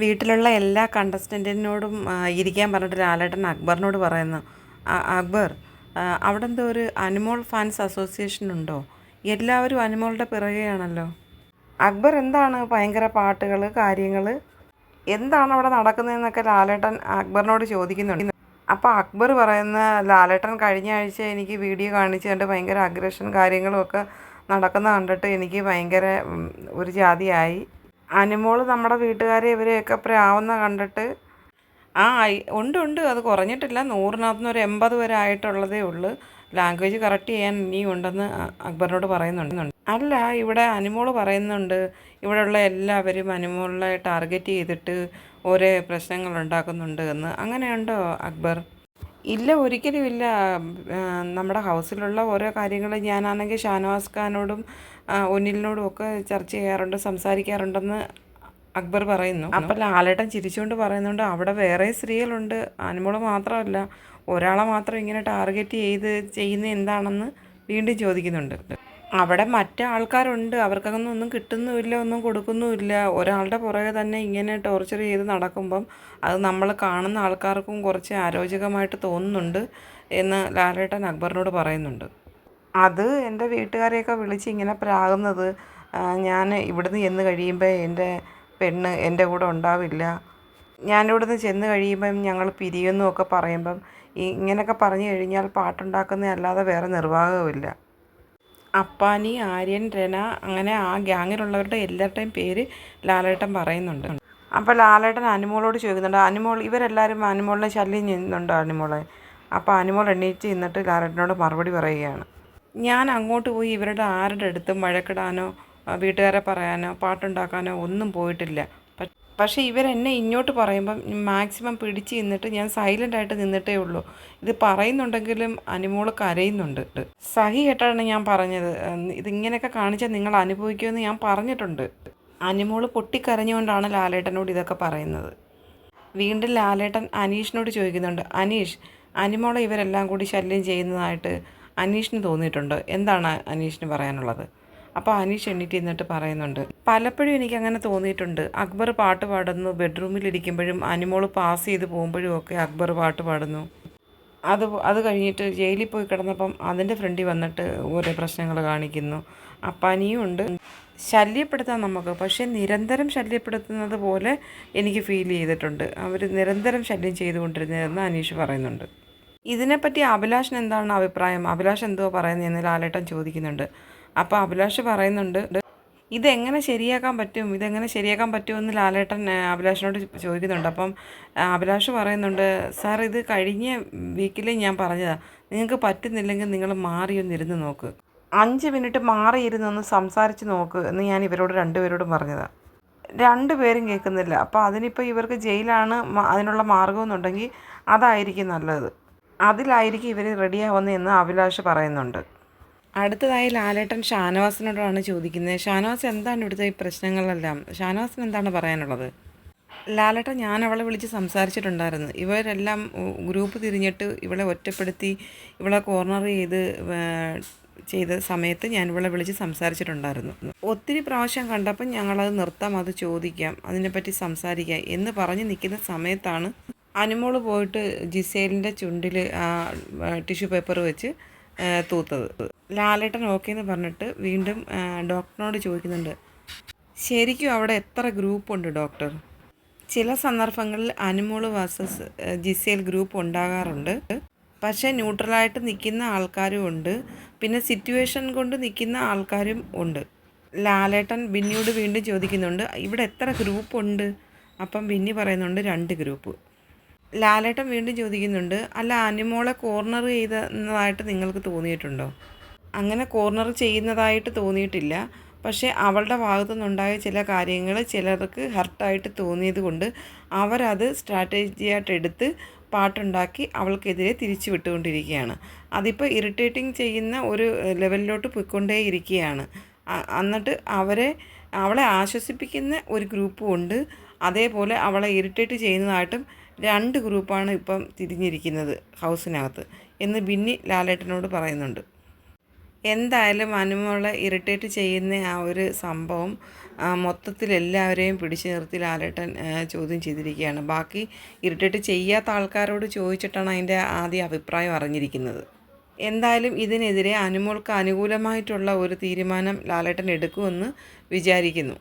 വീട്ടിലുള്ള എല്ലാ കണ്ടസ്റ്റന്റിനോടും ഇരിക്കാൻ പറഞ്ഞിട്ട് ലാലേട്ടൻ അക്ബറിനോട് പറയുന്നു. അക്ബർ അവിടെ എന്തോ ഒരു അനിമോൾ ഫാൻസ് അസോസിയേഷൻ ഉണ്ടോ? എല്ലാവരും അനിമോളുടെ പിറകെയാണല്ലോ. അക്ബർ എന്താണ് ഭയങ്കര പാട്ടുകൾ കാര്യങ്ങൾ എന്താണ് അവിടെ നടക്കുന്നതെന്നൊക്കെ ലാലേട്ടൻ അക്ബറിനോട് ചോദിക്കുന്നുണ്ട്. അപ്പോൾ അക്ബർ പറയുന്ന ലാലേട്ടൻ കഴിഞ്ഞ ആഴ്ച എനിക്ക് വീഡിയോ കാണിച്ച് കണ്ട് ഭയങ്കര അഗ്രഷൻ കാര്യങ്ങളും ഒക്കെ നടക്കുന്ന കണ്ടിട്ട് എനിക്ക് ഭയങ്കര ഒരു ജാതിയായി. അനിമോൾ നമ്മുടെ വീട്ടുകാരെ ഇവരെയൊക്കെ പ്രാവുന്ന കണ്ടിട്ട് ആ ഉണ്ട് ഉണ്ട് അത് കുറഞ്ഞിട്ടില്ല. നൂറിനകത്തുനിന്ന് ഒരു എൺപത് വരെ ആയിട്ടുള്ളതേ ഉള്ളൂ. ലാംഗ്വേജ് കറക്റ്റ് ചെയ്യാൻ ഇനിയും ഉണ്ടെന്ന് അക്ബറിനോട് പറയുന്നുണ്ട്. അല്ല ഇവിടെ അനുമോൾ പറയുന്നുണ്ട്. ഇവിടെയുള്ള എല്ലാവരും അനുമോളിനെ ടാർഗറ്റ് ചെയ്തിട്ട് ഓരോ പ്രശ്നങ്ങൾ ഉണ്ടാക്കുന്നുണ്ട് എന്ന്. അങ്ങനെയുണ്ടോ അക്ബർ? ഇല്ല ഒരിക്കലും ഇല്ല. നമ്മുടെ ഹൗസിലുള്ള ഓരോ കാര്യങ്ങൾ ഞാനാണെങ്കിൽ ഷാനവാസ് ഖാനോടും ഒന്നിലിനോടും ഒക്കെ ചർച്ച ചെയ്യാറുണ്ട് സംസാരിക്കാറുണ്ടെന്ന് അക്ബർ പറയുന്നു. അപ്പം ലാലേട്ടൻ ചിരിച്ചുകൊണ്ട് പറയുന്നുണ്ട് അവിടെ വേറെ സ്ത്രീകളുണ്ട്. അനുമോൾ മാത്രമല്ല ഒരാളെ മാത്രം ഇങ്ങനെ ടാർഗറ്റ് ചെയ്ത് ചെയ്യുന്ന എന്താണെന്ന് വീണ്ടും ചോദിക്കുന്നുണ്ട്. അവിടെ മറ്റു ആൾക്കാരുണ്ട്. അവർക്കങ്ങനെ ഒന്നും കിട്ടുന്നുമില്ല ഒന്നും കൊടുക്കുന്നുമില്ല. ഒരാളുടെ പുറകെ തന്നെ ഇങ്ങനെ ടോർച്ചർ ചെയ്ത് നടക്കുമ്പം അത് നമ്മൾ കാണുന്ന ആൾക്കാർക്കും കുറച്ച് അരോചകമായിട്ട് തോന്നുന്നുണ്ട് എന്ന് ലാലേട്ടൻ അക്ബറിനോട് പറയുന്നുണ്ട്. അത് എന്റെ വീട്ടുകാരെയൊക്കെ വിളിച്ച് ഇങ്ങനെ പ്രാകുന്നത് ഞാൻ ഇവിടുന്ന് ചെന്ന് കഴിയുമ്പോൾ എന്റെ പെണ്ണ് എന്റെ കൂടെ ഉണ്ടാവില്ല. ഞാനിവിടുന്ന് ചെന്ന് കഴിയുമ്പം ഞങ്ങൾ പിരിയുന്നു ഒക്കെ പറയുമ്പം ഇങ്ങനെയൊക്കെ പറഞ്ഞു കഴിഞ്ഞാൽ പാട്ടുണ്ടാക്കുന്നതല്ലാതെ വേറെ നിർവാഹമില്ല അപ്പാനി ആര്യൻ രന അങ്ങനെ ആ ഗ്യാങ്ങിലുള്ളവരുടെ എല്ലാവരുടെയും പേര് ലാലേട്ടൻ പറയുന്നുണ്ട്. അപ്പോൾ ലാലേട്ടൻ അനുമോളോട് ചോദിക്കുന്നുണ്ട് അനുമോൾ ഇവരെല്ലാവരും അനുമോളിനെ ശല്യം ചെയ്യുന്നുണ്ടോ അനുമോളെ? അപ്പോൾ അനുമോൾ എണ്ണീറ്റ് നിന്നിട്ട് ലാലേട്ടനോട് മറുപടി പറയുകയാണ്. ഞാൻ അങ്ങോട്ട് പോയി ഇവരുടെ ആരുടെ അടുത്തും വഴക്കിടാനോ വീട്ടുകാരെ പറയാനോ പാട്ടുണ്ടാക്കാനോ ഒന്നും പോയിട്ടില്ല. പക്ഷേ ഇവരെന്നെ ഇങ്ങോട്ട് പറയുമ്പം മാക്സിമം പിടിച്ച് നിന്നിട്ട് ഞാൻ സൈലന്റ് ആയിട്ട് നിന്നിട്ടേ ഉള്ളൂ. ഇത് പറയുന്നുണ്ടെങ്കിലും അനുമോൾ കരയുന്നുണ്ട്. സഹി കേട്ടാണ് ഞാൻ പറഞ്ഞത്. ഇതിങ്ങനെയൊക്കെ കാണിച്ചാൽ നിങ്ങൾ അനുഭവിക്കുമെന്ന് ഞാൻ പറഞ്ഞിട്ടുണ്ട്. അനുമോൾ പൊട്ടിക്കരഞ്ഞുകൊണ്ടാണ് ലാലേട്ടനോട് ഇതൊക്കെ പറയുന്നത്. വീണ്ടും ലാലേട്ടൻ അനീഷിനോട് ചോദിക്കുന്നുണ്ട്. അനീഷ് അനുമോളെ ഇവരെല്ലാം കൂടി ശല്യം ചെയ്യുന്നതായിട്ട് അനീഷിന് തോന്നിയിട്ടുണ്ട്. എന്താണ് അനീഷിന് പറയാനുള്ളത്? അപ്പോൾ അനീഷ് എണ്ണീറ്റ് എന്നിട്ട് പറയുന്നുണ്ട്. പലപ്പോഴും എനിക്ക് അങ്ങനെ തോന്നിയിട്ടുണ്ട്. അക്ബർ പാട്ട് പാടുന്നു. ബെഡ്റൂമിലിരിക്കുമ്പോഴും അനിമോൾ പാസ് ചെയ്ത് പോകുമ്പോഴും ഒക്കെ അക്ബർ പാട്ട് പാടുന്നു. അത് അത് കഴിഞ്ഞിട്ട് ജയിലിൽ പോയി കിടന്നപ്പം അതിന്റെ ഫ്രണ്ടിൽ വന്നിട്ട് ഓരോ പ്രശ്നങ്ങൾ കാണിക്കുന്നു. അപ്പാനിയും ഉണ്ട്. ശല്യപ്പെടുത്താം നമുക്ക്. പക്ഷേ നിരന്തരം ശല്യപ്പെടുത്തുന്നത് പോലെ എനിക്ക് ഫീൽ ചെയ്തിട്ടുണ്ട്. അവർ നിരന്തരം ശല്യം ചെയ്തുകൊണ്ടിരുന്നതെന്ന് അനീഷ് പറയുന്നുണ്ട്. ഇതിനെപ്പറ്റി അഭിലാഷൻ എന്താണ് അഭിപ്രായം? അഭിലാഷ് എന്തോ പറയുന്നതെന്ന് ലാലേട്ടൻ ചോദിക്കുന്നുണ്ട്. അപ്പോൾ അഭിലാഷ് പറയുന്നുണ്ട് ഇതെങ്ങനെ ശരിയാക്കാൻ പറ്റും? ഇതെങ്ങനെ ശരിയാക്കാൻ പറ്റുമെന്ന് ലാലേട്ടൻ അഭിലാഷിനോട് ചോദിക്കുന്നുണ്ട്. അപ്പം അഭിലാഷ് പറയുന്നുണ്ട് സാർ ഇത് കഴിഞ്ഞ വീക്കിൽ ഞാൻ പറഞ്ഞതാണ് നിങ്ങൾക്ക് പറ്റുന്നില്ലെങ്കിൽ നിങ്ങൾ മാറി ഒന്ന് നോക്ക്. അഞ്ച് മിനിറ്റ് മാറി ഇരുന്നൊന്ന് സംസാരിച്ച് നോക്ക് എന്ന് ഞാൻ ഇവരോട് രണ്ടുപേരോടും പറഞ്ഞതാണ് രണ്ടുപേരും കേൾക്കുന്നില്ല. അപ്പോൾ അതിനിപ്പോൾ ഇവർക്ക് ജയിലാണ് അതിനുള്ള മാർഗമെന്നുണ്ടെങ്കിൽ അതായിരിക്കും നല്ലത്. അതിലായിരിക്കും ഇവർ റെഡിയാവുന്നതെന്ന് അഭിലാഷ് പറയുന്നുണ്ട്. അടുത്തതായി ലാലേട്ടൻ ഷാനവാസിനോടാണ് ചോദിക്കുന്നത്. ഷാനവാസ് എന്താണ് ഇവിടുത്തെ ഈ പ്രശ്നങ്ങളെല്ലാം? ഷാനവാസിന് എന്താണ് പറയാനുള്ളത്? ലാലേട്ടൻ ഞാൻ അവളെ വിളിച്ച് സംസാരിച്ചിട്ടുണ്ടായിരുന്നു. ഇവരെല്ലാം ഗ്രൂപ്പ് തിരിഞ്ഞിട്ട് ഇവളെ ഒറ്റപ്പെടുത്തി ഇവളെ കോർണർ ചെയ്ത് ചെയ്ത സമയത്ത് ഞാൻ ഇവളെ വിളിച്ച് സംസാരിച്ചിട്ടുണ്ടായിരുന്നു. ഒത്തിരി പ്രാവശ്യം കണ്ടപ്പം ഞങ്ങളത് നിർത്താം അത് ചോദിക്കാം അതിനെപ്പറ്റി സംസാരിക്കാം എന്ന് പറഞ്ഞ് നിൽക്കുന്ന സമയത്താണ് അനുമോൾ പോയിട്ട് ജിസേലിന്റെ ചുണ്ടിൽ ടിഷ്യൂ പേപ്പർ വെച്ച് തൂത്തത്. ലാലേട്ടൻ ഓക്കെ എന്ന് പറഞ്ഞിട്ട് വീണ്ടും ഡോക്ടറിനോട് ചോദിക്കുന്നുണ്ട്. ശരിക്കും അവിടെ എത്ര ഗ്രൂപ്പുണ്ട് ഡോക്ടർ? ചില സന്ദർഭങ്ങളിൽ അനുമോൾ വേഴ്സസ് ജിസേൽ ഗ്രൂപ്പ് ഉണ്ടാകാറുണ്ട്. പക്ഷേ ന്യൂട്രലായിട്ട് നിൽക്കുന്ന ആൾക്കാരും ഉണ്ട്. പിന്നെ സിറ്റുവേഷൻ കൊണ്ട് നിൽക്കുന്ന ആൾക്കാരും ഉണ്ട്. ലാലേട്ടൻ ബിന്നിയോട് വീണ്ടും ചോദിക്കുന്നുണ്ട് ഇവിടെ എത്ര ഗ്രൂപ്പ് ഉണ്ട് അപ്പം ബിന്നി പറയുന്നുണ്ട് രണ്ട് ഗ്രൂപ്പ്. ലാലേട്ടൻ വീണ്ടും ചോദിക്കുന്നുണ്ട് അല്ല അനിമോളെ കോർണർ ചെയ്തതായിട്ട് നിങ്ങൾക്ക് തോന്നിയിട്ടുണ്ടോ? അങ്ങനെ കോർണർ ചെയ്യുന്നതായിട്ട് തോന്നിയിട്ടില്ല. പക്ഷേ അവളുടെ ഭാഗത്തു നിന്നുണ്ടായ ചില കാര്യങ്ങൾ ചിലർക്ക് ഹർട്ടായിട്ട് തോന്നിയത് കൊണ്ട് അവരത് സ്ട്രാറ്റജിയായിട്ട് എടുത്ത് പാട്ടുണ്ടാക്കി അവൾക്കെതിരെ തിരിച്ചു വിട്ടുകൊണ്ടിരിക്കുകയാണ്. അതിപ്പോൾ ഇറിറ്റേറ്റിംഗ് ചെയ്യുന്ന ഒരു ലെവലിലോട്ട് പോയിക്കൊണ്ടേ ഇരിക്കുകയാണ് അ- എന്നിട്ട് അവരെ അവളെ ആശ്വസിപ്പിക്കുന്ന ഒരു ഗ്രൂപ്പും ഉണ്ട്. അതേപോലെ അവളെ ഇറിറ്റേറ്റ് ചെയ്യുന്നതായിട്ടും രണ്ട് ഗ്രൂപ്പാണ് ഇപ്പം തിരിഞ്ഞിരിക്കുന്നത് ഹൗസിനകത്ത് എന്ന് ബിന്നി ലാലേട്ടനോട് പറയുന്നുണ്ട്. എന്തായാലും അനുമോളെ ഇറിറ്റേറ്റ് ചെയ്യുന്ന ആ ഒരു സംഭവം മൊത്തത്തിൽ എല്ലാവരെയും പിടിച്ചു നിർത്തി ലാലേട്ടൻ ചോദ്യം ചെയ്തിരിക്കുകയാണ്. ബാക്കി ഇറിറ്റേറ്റ് ചെയ്യാത്ത ആൾക്കാരോട് ചോദിച്ചിട്ടാണ് അതിന്റെ ആദ്യ അഭിപ്രായം അറിഞ്ഞിരിക്കുന്നത്. എന്തായാലും ഇതിനെതിരെ അനുമോൾക്ക് അനുകൂലമായിട്ടുള്ള ഒരു തീരുമാനം ലാലേട്ടൻ എടുക്കുമെന്ന് വിചാരിക്കുന്നു.